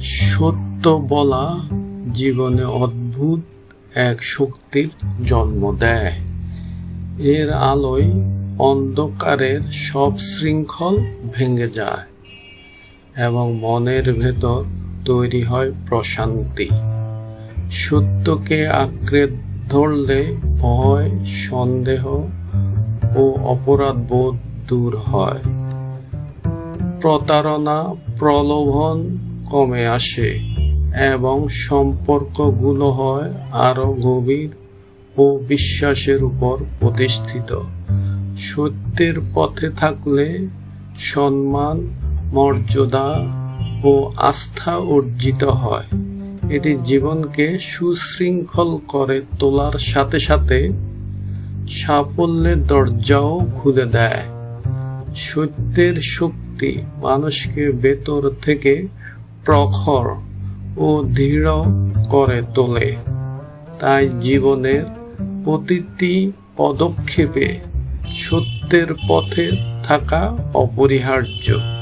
সত্য বলা জীবনে অদ্ভুত এক শক্তির জন্ম দেয়। এর আলোয় অন্ধকারের সব শৃঙ্খল ভেঙে যায় এবং মনের ভেতর তৈরি হয় প্রশান্তি। সত্যকে আঁকড়ে ধরলে ভয়, সন্দেহ ও অপরাধ বোধ দূর হয়। প্রতারণা, প্রলোভন কমে আসে এবং সম্পর্কগুলো হয় আরও গভীর ও বিশ্বাসের উপর প্রতিষ্ঠিত। সত্যের পথে থাকলে সম্মান, মর্যাদা ও আস্থা অর্জিত হয়। এটি জীবনকে সুশৃঙ্খল করে তোলার সাথে সাথে সাফল্যের দরজাও খুলে দেয়। সত্যের শক্তি মানুষকে ভেতর থেকে প্রখর ও দৃঢ় করে তোলে। তাই জীবনের প্রতিটি পদক্ষেপে সত্যের পথে থাকা অপরিহার্য।